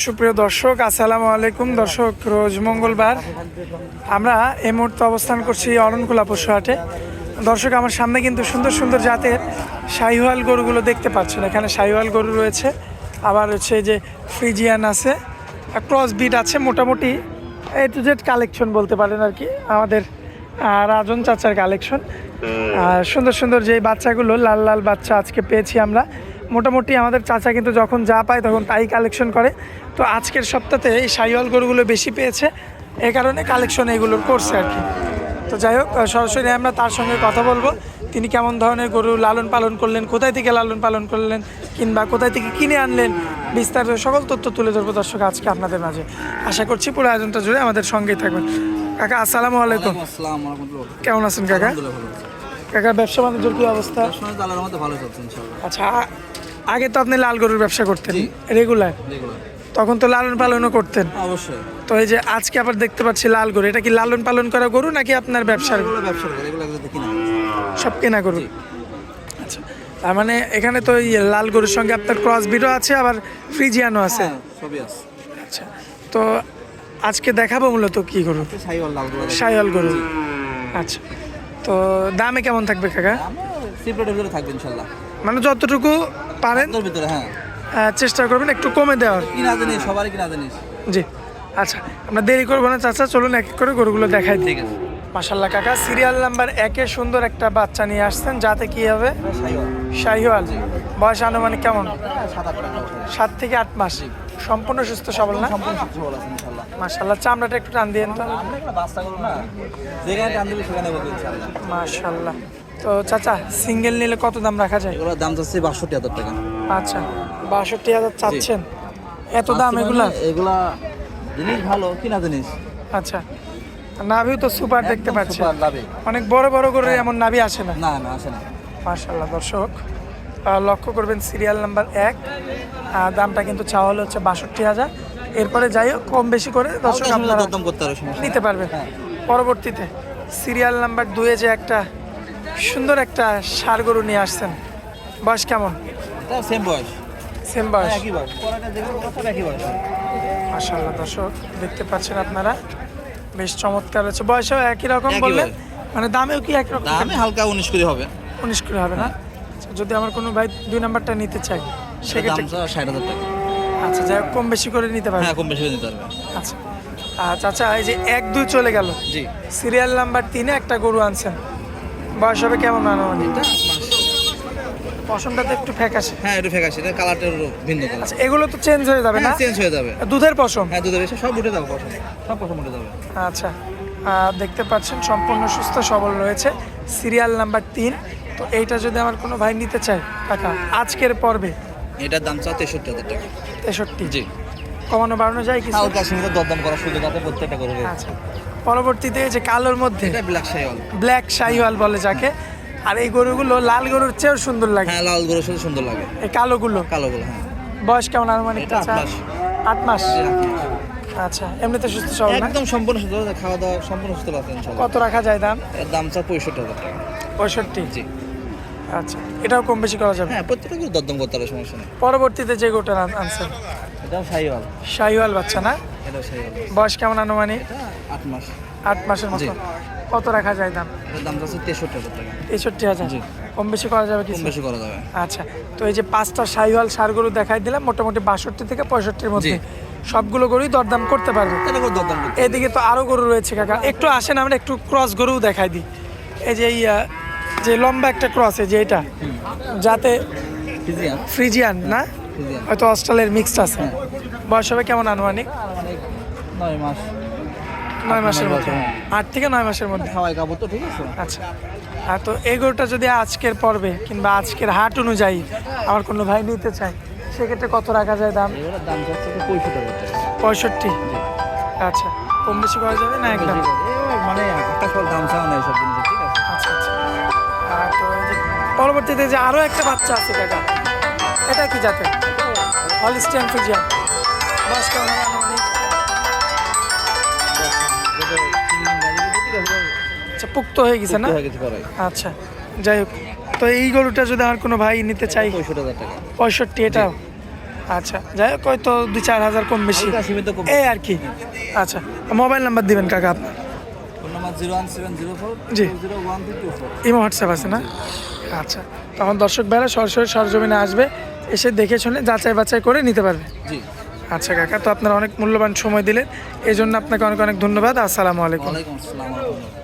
সুপ্রিয় দর্শক আসসালামু আলাইকুম। দর্শক রোজ মঙ্গলবার আমরা এই মুহূর্তে অবস্থান করছি অরণকুলা পশু হাটে। দর্শক আমার সামনে কিন্তু সুন্দর সুন্দর জাতের শাহিওয়াল গরুগুলো দেখতে পাচ্ছেন। এখানে শাহিওয়াল গরু রয়েছে আবার হচ্ছে যে ফ্রিজিয়ান আছে ক্রস বিট আছে মোটামুটি এ টু জেড কালেকশন বলতে পারেন আর কি। আমাদের রাজন চাচার কালেকশন সুন্দর সুন্দর যে বাচ্চাগুলো লাল লাল বাচ্চা আজকে পেয়েছি আমরা। মোটামুটি আমাদের চাচা কিন্তু যখন যা পায় তখন তাই কালেকশন করে। তো আজকের সপ্তাহে এই সাইওয়াল গরুগুলো বেশি পেয়েছে এই কারণে কালেকশন এগুলোর করছে আর কি। তো যাই হোক সরাসরি আমরা তার সঙ্গে কথা বলব। তিনি কেমন ধরনের গরু লালন পালন করলেন কোথায় থেকে লালন পালন করলেন কিংবা কোথায় থেকে কিনে আনলেন বিস্তারিত সকল তথ্য তুলে ধরবো দর্শক আজকে আপনাদের মাঝে। আশা করছি পুরো আয়োজনটা জুড়ে আমাদের সঙ্গেই থাকবেন। কাকা আসসালামু আলাইকুম। কেমন আছেন কাকা? কাকা ব্যবসা বাণিজ্যের কি অবস্থা? আচ্ছা আগে তো আপনি লাল গরুর ব্যবসা করতেন রেগুলার তখন তো লালন পালনও করতেন। অবশ্যই। তো এই যে আজকে আবার দেখতে পাচ্ছি লাল গরু এটা কি লালন পালন করা গরু নাকি আপনার ব্যবসার সব কেনা গরু। আচ্ছা তার মানে এখানে তো এই লাল গরুর সঙ্গে আপনার ক্রস বিটও আছে আবার ফ্রিজিয়ানও আছে। হ্যাঁ সবই আছে। আচ্ছা তো আজকে দেখাবো মূলত কি গরু? সাইওয়াল গরু। আচ্ছা তো দামে কেমন থাকবে কাকা? থাকবে ইনশাআল্লাহ মানে যতটুকু পারেন। ভিতরে হ্যাঁ। চেষ্টা করবেন একটু কমে দেওয়ার। কিনা জিনিস সবারই কিনা জিনিস জি। আচ্ছা আমরা দেরি করব না চাচা চলুন এক এক করে গরুগুলো দেখাই ঠিক আছে। মাসাল্লাহ কাকা সিরিয়াল নাম্বার একে সুন্দর একটা বাচ্চা নিয়ে আসছেন যাতে কি হবে? শাহিওয়াল। বয়স আনুমানিক কেমন? সাত থেকে আট মাস। সম্পূর্ণ সুস্থ সবল না? মাসাল্লাহ চামড়াটা একটু টান দিয়ে তো মাশাল্লাহ তো চাচা সিঙ্গেল নিলে কত দাম রাখা যায়? এগুলোর দাম চাচ্ছে বাষট্টি হাজার টাকা। আচ্ছা বাষট্টি হাজার চাচ্ছেন? এত দাম এগুলা? এগুলা জিনিস ভালো কিনা জিনিস। আচ্ছা নাভিও তো সুপার দেখতে পাচ্ছি অনেক বড় বড় করে এমন নাভি আসে না? না না আসে না। মার্শাল্লাহ দর্শক লক্ষ্য করবেন সিরিয়াল নাম্বার এক দামটা কিন্তু চাওয়া হলো হচ্ছে বাষট্টি হাজার। এরপরে যাই হোক কম বেশি করে দর্শক আপনারা নিতে পারবেন। পরবর্তীতে সিরিয়াল নাম্বার দুয়ে যে একটা সুন্দর একটা সার গরু নিয়ে আসছেন। বয়স কেমন? সেম বয়স। সেম বয়স? বয়স। মার্শাল্লাহ দর্শক দেখতে পাচ্ছেন আপনারা। বেশ চমৎকার আছে বয়সও একই রকম বললেন? মানে দামেও কি একই রকম? দামে হালকা উনিশ করে হবে। উনিশ করে হবে না? আচ্ছা, যদি আমার কোনো ভাই দুই নাম্বারটা নিতে চাই সেক্ষেত্রে ষাট হাজার টাকা। আচ্ছা যাই হোক, কম বেশি করে নিতে পারবে। হ্যাঁ কম বেশি করে নিতে পারবে। আচ্ছা। আচ্ছা আচ্ছা এই যে এক দুই চলে গেল। জি। সিরিয়াল নাম্বার তিনে একটা গরু আনছেন। বয়স হবে কেমন আনুমানিক পশমটা তো একটু ফ্যাকাশে হ্যাঁ একটু ফেকাশি এটা কালারটা ভিন্ন কালার আচ্ছা এগুলো তো চেঞ্জ হয়ে যাবে না হ্যাঁ চেঞ্জ হয়ে যাবে দুধের পশম হ্যাঁ দুধের এসে সব উঠে যাবে পশম সব পশম উঠে যাবে আচ্ছা দেখতে পাচ্ছেন সম্পূর্ণ সুস্থ সবল রয়েছে সিরিয়াল নাম্বার তিন তো এইটা যদি আমার কোনো ভাই নিতে চায় কাকা আজকের পর্বে এটার দাম চাও তেষট্টি হাজার টাকা তেষট্টি জি কমানো বাড়ানো যায় হালকা দরদাম করার সুযোগ আছে প্রত্যেকটা করে আচ্ছা পরবর্তীতে যে কালোর মধ্যে ব্ল্যাক শাইওয়াল ব্ল্যাক শাহিওয়াল বলে যাকে। আর এই গরুগুলো লাল গরুর চেয়েও সুন্দর লাগে। হ্যাঁ লাল গরু শুধু সুন্দর লাগে। এই কালোগুলো। কালো গুলো হ্যাঁ। বয়স কেমন আনুমানিক? এটা আট মাস। আচ্ছা এমনিতে সুস্থ সবল একদম সম্পূর্ণ সুস্থ খাওয়া দাওয়া সম্পূর্ণ সুস্থ আছে ইনশাআল্লাহ কত রাখা যায় দাম? এর দাম চা পঁয়ষট্টি হাজার টাকা। পঁয়ষট্টি? জি। আচ্ছা এটাও কম বেশি করা যাবে? হ্যাঁ প্রত্যেকটা দরদাম করতে হবে সমস্যা নেই। পরবর্তীতে যে গোটা আনছেন? এটাও শাইওয়াল শাহিওয়াল বাচ্চা না? শাইওয়াল বয়স কেমন আনুমানিক? আট মাস। আট মাসের মতো। কত রাখা যায় দাম? দাম চাচ্ছে তেষট্টি হাজার টাকা। তেষট্টি হাজার? জি। কম বেশি করা যাবে কম বেশি করা যাবে। আচ্ছা তো এই যে পাঁচটা শাহিওয়াল সারগরু দেখাই দিলাম মোটামুটি বাষট্টি থেকে পঁয়ষট্টির মধ্যে। সবগুলো গরুই দরদাম করতে পারবে? দরদাম এদিকে তো আরও গরু রয়েছে কাকা। একটু আসেন আমরা একটু ক্রস গরুও দেখাই দিই। এই যে এই যে লম্বা একটা ক্রস এই যে এটা। যাতে ফ্রিজিয়ান না? হয়তো অস্ট্রেলিয়ার মিক্সড আছে। বয়স হবে কেমন আনুমানিক? মানে নয় মাস। নয় মাসের মধ্যে। হ্যাঁ। আট থেকে নয় মাসের মধ্যে? হাওয়াই কাপড় তো ঠিক আছে। আচ্ছা। আর তো এই গরুটা যদি আজকের পর্বে কিংবা আজকের হাট অনুযায়ী আমার কোনো ভাই নিতে চায় সেক্ষেত্রে কত রাখা যায় দাম? দাম পঁয়ষট্টি আচ্ছা। কম বেশি করা যাবে না একদম? মানে দাম জিনিস ঠিক আছে। আচ্ছা আচ্ছা। আর তো পরবর্তীতে যে আরও একটা বাচ্চা আছে কাকা এটা হলিস্টিয়ান ফ্রিজিয়ান বয়স কেমন হবে আনুমানিক? আচ্ছা পুক্ত হয়ে গেছে না? আচ্ছা যাই হোক। তো এই গরুটা যদি আমার কোনো ভাই নিতে চাই? পঁয়ষট্টি এটাও? আচ্ছা যাই হোক হয়তো দুই চার হাজার কম বেশি। এই আর কি। আচ্ছা মোবাইল নাম্বার দিবেন কাকা আপনার? জি। ইমো হোয়াটসঅ্যাপ আছে না? আচ্ছা তখন দর্শক ভাইরা সরাসরি সরজমিনে আসবে। এসে দেখে শুনে যাচাই বাছাই করে নিতে পারবে। জি। আচ্ছা কাকা তো আপনারা অনেক মূল্যবান সময় দিলেন। এই জন্য আপনাকে অনেক অনেক ধন্যবাদ। আসসালামু আলাইকুম। আসসালাম।